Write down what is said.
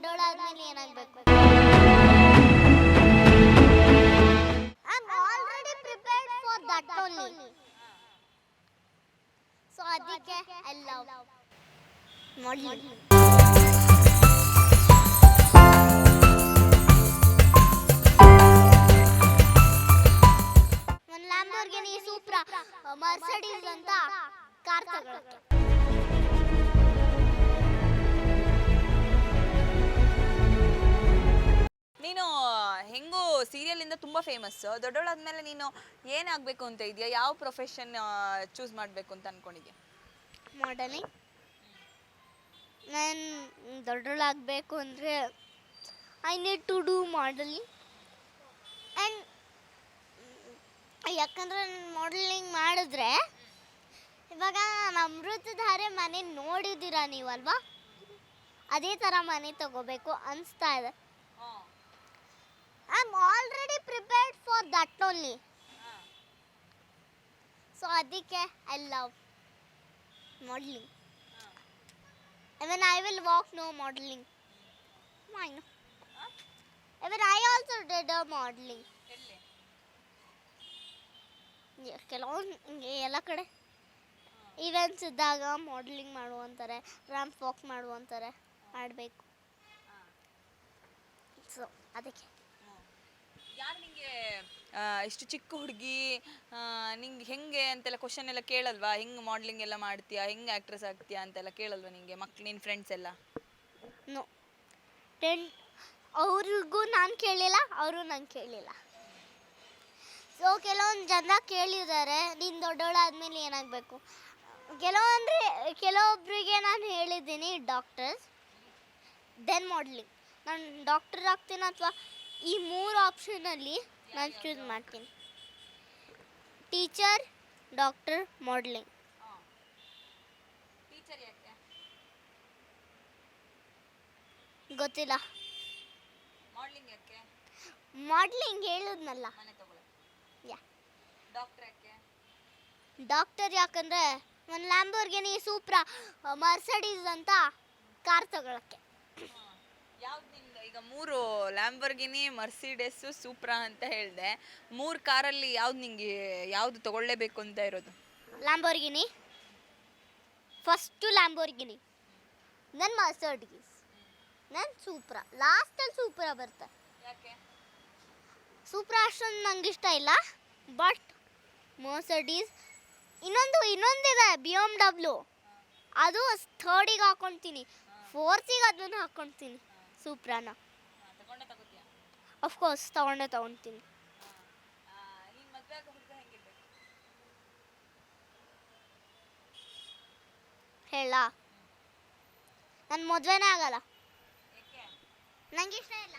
ದೊಡ್ಡವಳಾದ್ಮೇಲೆ ಏನಾಗಬೇಕು? I am already prepared for that only so ಅದಕ್ಕೆ I love Lamborghini Supra Mercedes ಅಂತ car ತಗೊಳಕ್ಕೆ. ತುಂಬಾ ಫೇಮಸ್ ದೊಡ್ಡವಳಾದ್ಮೇಲೆ ನೀನು ಏನಾಗಬೇಕು ಅಂತ ಇದೆಯಾ? ಯಾವ ಪ್ರೊಫೆಷನ್ ಚೂಸ್ ಮಾಡಬೇಕು ಅಂತ ಅನ್ಕೊಂಡಿದ್ಯಾ? ಮಾಡಲಿಂಗ್ ನಾನು ದೊಡ್ಡವಳಾಗಬೇಕು ಅಂದರೆ I need to do modelling and ಯಾಕಂದರೆ ನಾನು ಮಾಡಲಿಂಗ್ ಮಾಡಿದ್ರೆ ಇವಾಗ ಅಮೃತಧಾರೆ ಮನೆ ನೋಡಿದ್ದೀರಾ ನೀವಲ್ವಾ? ಅದೇ ಥರ ಮನೆ ತಗೋಬೇಕು ಅನಿಸ್ತಾ ಇದೆ. I am already prepared for that only so ಅದಕ್ಕೆ I love modelling Even I will walk no modeling. Why no? Even I also did a modeling. ಕೆಲವೊಂದು ಎಲ್ಲ ಕಡೆ. ಈವೆಂಟ್ಸ್ ಇದ್ದಾಗ ಮಾಡೆಲಿಂಗ್ ಮಾಡುವಂತಾರೆ ರ್ಯಾಂಪ್ ವಾಕ್ ಮಾಡುವಂತಾರೆ ಮಾಡಬೇಕು. ಸೊ ಅದಕ್ಕೆ. ಇಷ್ಟು ಚಿಕ್ಕ ಹುಡುಗಿ ನಿಂಗೆ ಹೆಂಗೆ ಅಂತೆಲ್ಲ ಕ್ವಶನ್ ಎಲ್ಲ ಕೇಳಲ್ವಾ? ಹೆಂಗೆ ಮಾಡ್ಲಿಂಗ್ ಎಲ್ಲ ಮಾಡ್ತೀಯಾ? ಹೆಂಗೆ ಆಕ್ಟ್ರೆಸ್ ಆಗ್ತೀಯಾ ಅಂತೆಲ್ಲ ಕೇಳಲ್ವಾ ನಿಂಗೆ ಮಕ್ಳು ನಿನ್ನ ಫ್ರೆಂಡ್ಸ್ ಎಲ್ಲ? ನೋ ಟೆನ್ ಅವ್ರಿಗೂ ನಾನು ಕೇಳಿಲ್ಲ, ಅವರು ನಂಗೆ ಕೇಳಿಲ್ಲ. ಸೊ ಕೆಲವೊಂದು ಜನ ಕೇಳಿದ್ದಾರೆ, ನೀನು ದೊಡ್ಡವಳಾದ್ಮೇಲೆ ಏನಾಗಬೇಕು? ಕೆಲವೊಂದ್ರೆ ಕೆಲವೊಬ್ಬರಿಗೆ ನಾನು ಹೇಳಿದ್ದೀನಿ ಡಾಕ್ಟರ್ಸ್ ದೆನ್ ಮಾಡ್ಲಿಂಗ್ ನಾನು ಡಾಕ್ಟರ್ ಆಗ್ತೀನಿ ಅಥವಾ ಈ ಮೂರು ಆಪ್ಷನಲ್ಲಿ ನಾನು ಚೂಸ್ ಮಾಡ್ತೀನಿ ಟೀಚರ್ ಡಾಕ್ಟರ್ ಮಾಡ್ಲಿಂಗ್ ಟೀಚರ್ ಯಾಕೆ? ಗೊತ್ತಿಲ್ಲ. ಮಾಡ್ಲಿಂಗ್ ಯಾಕೆ? ಮಾಡಲಿಂಗ್ ಹೇಳಿದ್ನಲ್ಲ. ಮನೆ ತಗೊಳ ಯಾ. ಡಾಕ್ಟರ್ ಯಾಕೆ? ಡಾಕ್ಟರ್ ಯಾಕಂದ್ರೆ ಒಂದು ಲ್ಯಾಂಬೋರ್ಗಿನಿ ಸೂಪ್ರಾ ಮರ್ಸಡೀಸ್ ಅಂತ ಕಾರ್ ತಗೊಳಕ್ಕೆ. ಯಾವ್ದು ನಿಮ್ದು? ಈಗ ಮೂರು ಲ್ಯಾಂಬರ್ಗಿನಿ ಮರ್ಸಿಡೆಸ್ ಸೂಪ್ರಾ ಅಂತ ಹೇಳಿದೆ. ಮೂರು ಕಾರಲ್ಲಿ ಯಾವ್ದು ನಿಂಗೆ ಯಾವ್ದು ತಗೊಳ್ಳೇಬೇಕು ಅಂತ ಇರೋದು? ಲ್ಯಾಂಬೋರ್ಗಿನಿ ಫಸ್ಟು ಲ್ಯಾಂಬೋರ್ಗಿನಿ ನನ್ನ ಮರ್ಸಿಡೆಸ್ ನನ್ನ ಸೂಪ್ರಾ ಲಾಸ್ಟಲ್ಲಿ ಸೂಪ್ರಾ ಬರುತ್ತೆ. ಯಾಕೆ? ಸೂಪ್ರಾ ಅಷ್ಟೊಂದು ನಂಗೆ ಇಷ್ಟ ಇಲ್ಲ. ಬಟ್ ಮರ್ಸಡೀಸ್ ಇನ್ನೊಂದು ಇನ್ನೊಂದಿದೆ ಬಿ ಎಂ ಡಬ್ಲ್ಯೂ ಅದು ಥರ್ಡಿಗೆ ಹಾಕೊತೀನಿ. ಫೋರ್ತಿಗೆ ಅದನ್ನು ಹಾಕ್ಕೊಳ್ತೀನಿ ಸೂಪ್ರಾನ ಅಫ್ಕೋರ್ಸ್ ತಗೊಂಡೇ ತಗೊಂತೀನಿ. ಹೇಳ. ನನ್ನ ಮದುವೆನೇ ಆಗಲ್ಲ. ನಂಗೆ ಇಷ್ಟ ಇಲ್ಲ.